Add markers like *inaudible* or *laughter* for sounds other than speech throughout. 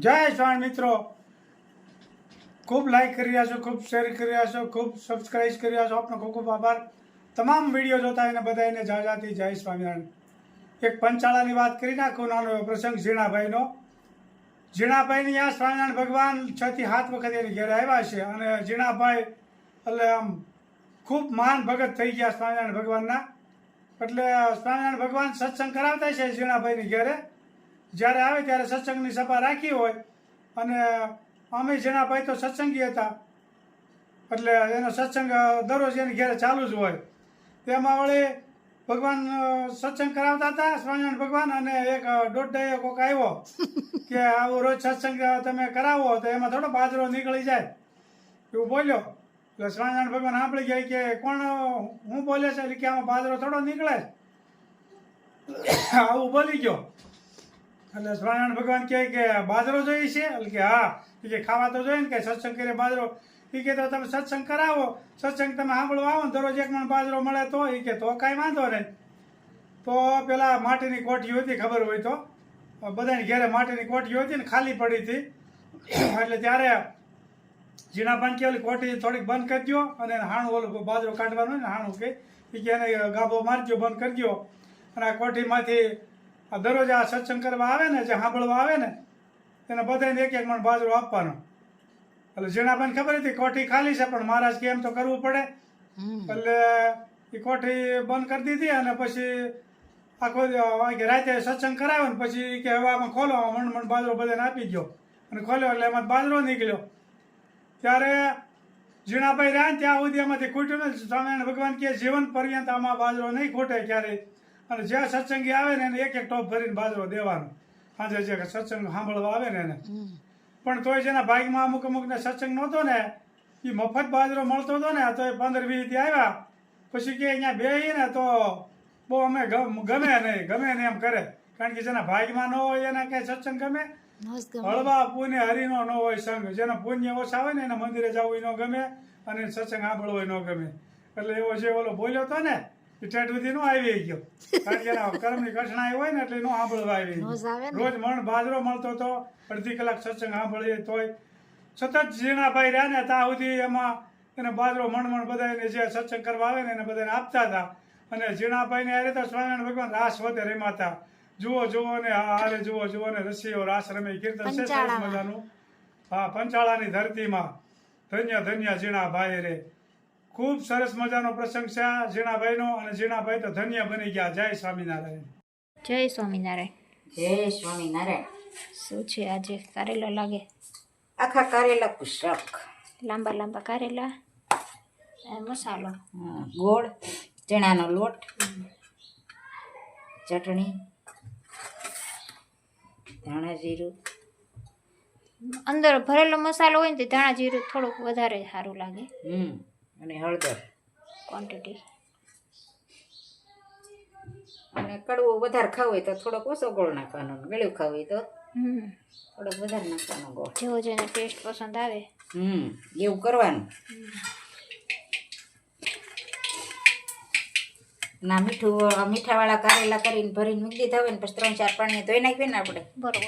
જય સ્વામી મિત્રો. ખૂબ લાઈક કરી રહ્યા છો, ખૂબ શેર કરી રહ્યા છો, ખૂબ સબસ્ક્રાઇબ કરી રહ્યા છો. આપનો ખૂબ ખૂબ આભાર. તમામ વીડિયો જોતા એને બધા એને જાજાતી જય સ્વામિનારાયણ. એક પંચાળાની વાત કરી નાખું, નાનો પ્રસંગ, ઝીણાભાઈનો. ઝીણાભાઈની આ સ્વામિનારાયણ ભગવાન છ થી સાત વખત એની ઘેરે આવ્યા છે અને ઝીણાભાઈ એટલે આમ ખૂબ માન ભગત થઈ ગયા સ્વામિનારાયણ ભગવાનના. એટલે સ્વામિનારાયણ ભગવાન સત્સંગ કરાવતા છે ઝીણાભાઈની ઘરે. જ્યારે આવે ત્યારે સત્સંગની સભા રાખી હોય. અને અમે જણાભાઈ તો સત્સંગી હતા. એટલે એનો સત્સંગ દરરોજ એની ઘેરે ચાલુ જ હોય. તેમાં વળી ભગવાન સત્સંગ કરાવતા હતા, સ્વામિનારાયણ ભગવાન, અને એક દોઢ કોક આવ્યો કે આવું રોજ સત્સંગ તમે કરાવો, તો એમાં થોડો બાજરો નીકળી જાય. એવું બોલ્યો. એટલે સ્વામિનારાયણ ભગવાન સાંભળી ગયા કે કોણ હું બોલે છે? કે આમાં બાજરો થોડો નીકળે. આવું બોલી ગયો. એટલે સ્વામિનારાયણ ભગવાન કહે કે બાજરો જોઈએ છે? એટલે કે હા. એ કે ખાવા તો જોઈએ ને કે સત્સંગ કરે બાજરો. એ કે તો તમે સત્સંગ કરાવો. સત્સંગ તમે સાંભળવા આવો ને દરરોજ એક મણ બાજરો મળે તો એ કે તો કાંઈ વાંધો નહીં તો પેલા માટીની કોઠી હતી ખબર હોય તો. બધાની ઘેરે માટીની કોઠી હતી ને ખાલી પડી હતી. એટલે ત્યારે ઝીણાભાઈ કે ઓલી કોઠી થોડીક બંધ કરી દો અને હાણું ઓલું બાજરો કાઢવાનું ને હાણું કે. એ કે એને ગાભો મારજો, બંધ કરી દો અને આ કોઠીમાંથી આ દરરોજ આ સત્સંગ કરવા આવે ને જે સાંભળવા આવે ને એને બધાને એક એક મણ બાજરો આપવાનો. એટલે ઝીણાભાઈને ખબર હતી કોઠી ખાલી છે પણ મહારાજ કે એમ તો કરવું પડે. એટલે એ કોઠી બંધ કરી દીધી અને પછી આખો રાતે સત્સંગ કરાવ્યો ને પછી કે હવે આમાં ખોલો મણ મણ બાજરો બધાને આપી ગયો અને ખોલ્યો એટલે એમાં બાજરો નીકળ્યો. ત્યારે ઝીણાભાઈ રહ્યા ને ત્યાં સુધી એમાંથી ખૂટ્યું ને સ્વામિનારાયણ ભગવાન કે જીવન પર્યંત આમાં બાજરો નહીં ખૂટે ક્યારેય. અને જ્યાં સત્સંગી આવે ને એને એક એક ટોપ ભરીને બાજરો દેવાનો. સાંજે જે સત્સંગ સાંભળવા આવે ને એને. પણ તોય જેના ભાગમાં અમુક અમુકને સત્સંગ નહોતો ને એ મફત બાજરો મળતો હતો ને તો એ પંદર વીસથી આવ્યા. પછી કે અહીંયા બે ને તો બહુ અમે ગમ- ગમે નહીં ગમે નહીં એમ કરે. કારણ કે જેના ભાગમાં ન હોય એના કઈ સત્સંગ ગમે. હળવા પુણ્ય હરિનો ન હોય સંગ. જેના પુણ્ય ઓછા હોય ને એના મંદિરે જવું ન ગમે અને સત્સંગ સાંભળવો ન ગમે. એટલે એવો જે ઓલો બોલ્યો હતો ને એ ઠેઠ સુધી આવી ગયો. કારણ કે એના કર્મની આવી હોય ને એટલે નો સાંભળવા આવી. રોજ મણ બાજરો મળતો હતો અડધી કલાક સત્સંગ સાંભળીએ તોય સતત ઝીણાભાઈ રહ્યા ને ત્યાં સુધી એમાં એને બાજરો મણ મણ બધા જે સત્સંગ કરવા આવે ને એને બધાને આપતા હતા. અને ઝીણાભાઈને આ તો સ્વામિનારાયણ ભગવાન રાસ વધે રમાતા જુઓ જુઓ ને હારે જુઓ જુઓ ને રસીઓ રાસ રમે. કીર્તન છે સરસ. મજાનું. હા પંચાળાની ધરતીમાં ધન્ય ધન્ય ઝીણાભાઈ રે. ખૂબ સરસ મજાનો પ્રસંગ છે આ. ઝીણાભાઈનો અને ઝીણાભાઈ તો ધન્ય બની ગયા. જય સ્વામિનારાયણ. જય સ્વામિનારાયણ. જય સ્વામિનારાયણ. શું છે આજે કારેલા લાગે? આખા કારેલા કુશક લાંબા લાંબા કારેલા. મસાલો. ગોળ ચણાનો લોટ ચટણી ધાણા જીરું. અંદર ભરેલો મસાલો હોય ને તો ધાણા જીરું થોડુંક વધારે સારું લાગે. હમ. અને હળદર. ક્વોન્ટિટી અને કડવું વધારે ખાવું હોય તો થોડોક ઓછો ગોળ નાખવાનો ગળ્યું ખાવું હોય તો હમ. થોડોક વધારે નાખવાનો ગોળ. જેવો જેને ટેસ્ટ પસંદ આવે. હમ એવું કરવાનું. ના મીઠું મીઠાવાળા કારેલા કરીને ભરીને મૂકી દીધા હોય ને પછી ત્રણ ચાર પાણી ધોઈ નાખીએ ને આપણે. બરોબર.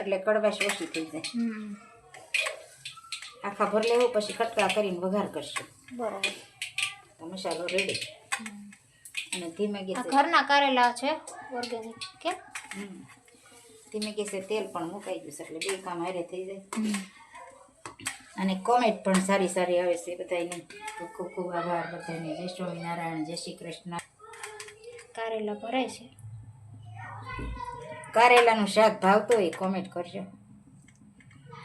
એટલે કડવાશ ઓછી થઈ જાય. હમ. આખા ભર લેવો પછી કટકા કરીને વઘાર કરશું. બરાબર. તો મસાલો રેડી અને ધીમે ગેસે ઘરના કારેલા છે ઓર્ગેનિક કેમ? ધીમે ગેસે તેલ પણ મુકાઈ ગયું છે એટલે બે કામ હારે થઈ જાય. અને કોમેન્ટ પણ સારી સારી આવે છે બધાને ખૂબ ખૂબ આભાર બધાને જય સ્વામિનારાયણ જય શ્રી કૃષ્ણ. કારેલા ભરાય છે. કારેલાનું શાક ભાવતો હોય કોમેન્ટ કરજો.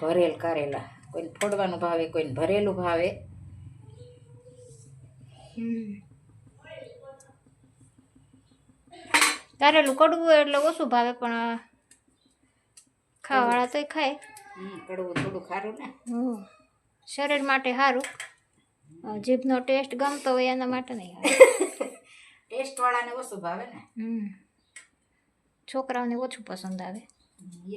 ભરેલ કારેલા. કોઈને ફોડવાનું ભાવે કોઈને ભરેલું ભાવે. હમ કારેલું કડવું એટલે ઓછું ભાવે પણ ખાવાવાળા તોય ખાય. કડવું થોડું ખારું ને. હમ શરીર માટે સારું જીભનો ટેસ્ટ ગમતો હોય એના માટે નહીં *laughs* ટેસ્ટવાળાને ઓછું ભાવે ને. હમ છોકરાઓને ઓછું પસંદ આવે.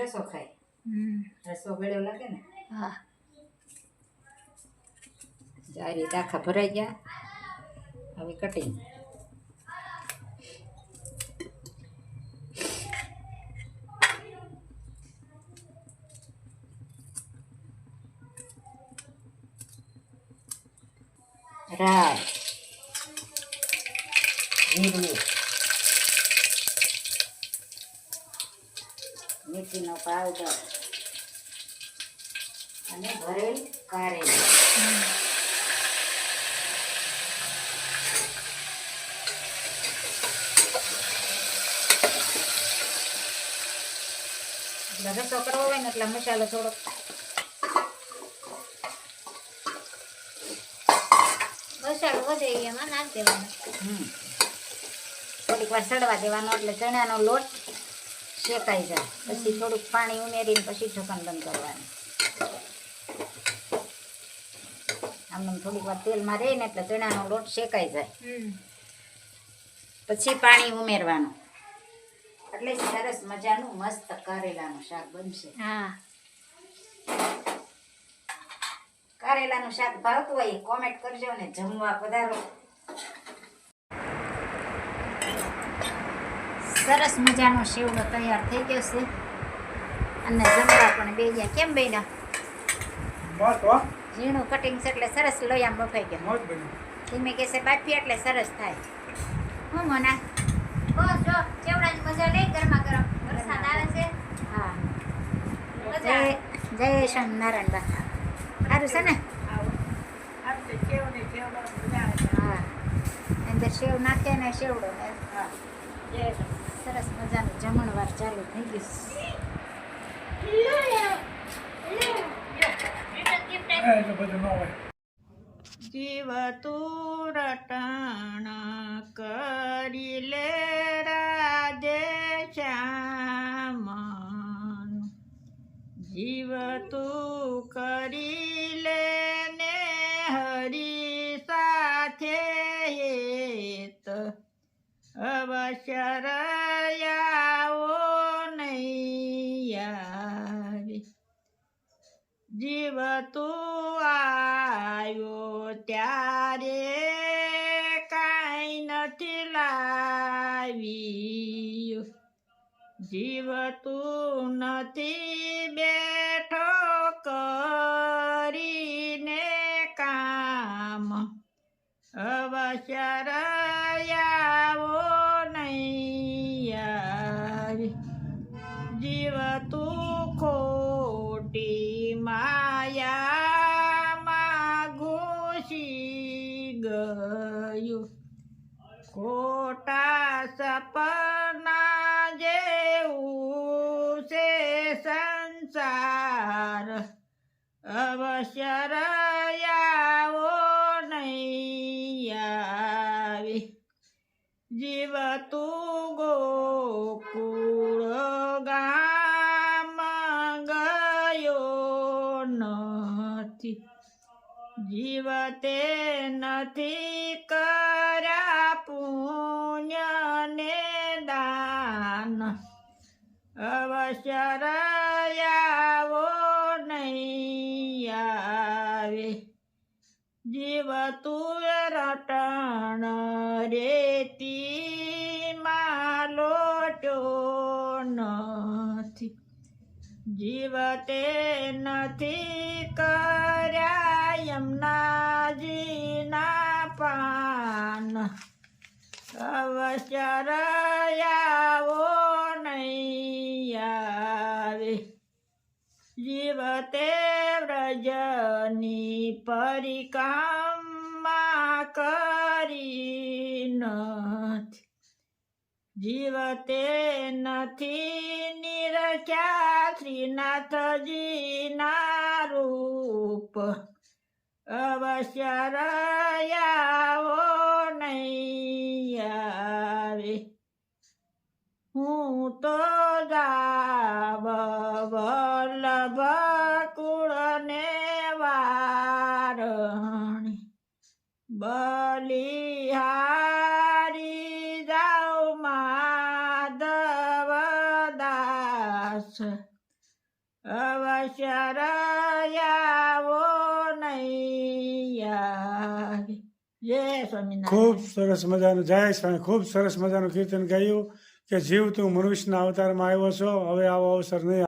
રસો ખાય. રસો ગળ્યો લાગે ને. હા. આ રીતે આખા ભરાઈ ગયા. હવે કટિંગ રાય જીરું મેથીનો પાવડર અને ભરેલ કારેલી. એટલે રસો કરવો હોય ને એટલે મસાલો થોડોક મસાલો વધે એમાં નાખી દેવાનો. હમ. થોડીક વાર સડવા દેવાનો એટલે ચણાનો લોટ શેકાઈ જાય. પછી થોડુંક પાણી ઉમેરીને પછી ઢક્કન બંધ કરવાનું. આમ થોડીક વાર તેલમાં રહે ને એટલે ચણાનો લોટ શેકાઈ જાય. હમ. પછી પાણી ઉમેરવાનું. એટલે સરસ મજાનું મસ્ત કારેલાનું શાક બનશે. હા. કારેલાનું શાક ભાવતું હોય કોમેન્ટ કરજો ને જમવા પધારો. સરસ મજાનો શેવડો તૈયાર થઈ ગયો છે. અને જમવા પણ બે ગયા. કેમ બેના ઝીણું કટિંગ છે એટલે સરસ લોયામ બફાઈ ગયો મોજ બની ધીમે કેસે બાફી એટલે સરસ થાય. હું મના? બસ જો ચેવડાની મજા લે ગરમા ગરમ. વરસાદ આવે છે. હા. મજા જય આવે નારાયણ બા સારું છે ને? હા. અંદર સેવ નાખે ને સેવડો ને. હા. સરસ મજાનું જમણવાર ચાલુ થઈ ગયું. એ તો બધું ન હોય. જીવ તું રટણ કરી લે રાધે શ્યામ જીવ તું કરી લે ને હરી સાથે હેત. અવશ્ય લાવ્યું જીવતું નથી. જીવ તું ગોકુળ ગામ ગયો નથી. જીવ તે નથી કર્યા પુણ્ય ને દાન. અવસર આવો નહીં આવે. જીવ તું રટણ રેતી જીવ તે નથી કર્યા યમનાજીના પાન. અવશ્ય નહીં આવે. જીવતે વ્રજની પરિકામા કરી નથી. જીવતે નથી નિરખ્યા શ્રીનાથજીના રૂપ. અવશ્ય રયાવો આવે હું તો જાવ વલ્લભ કુળને વારણી. બલિહારી ખૂબ સરસ મજાનું. જય સ્વામી. ખૂબ સરસ મજાનું કીર્તન ગાયું કે જીવ તું મનુષ્યના અવતારમાં આવ્યો છો. હવે આવો અવસર નહીં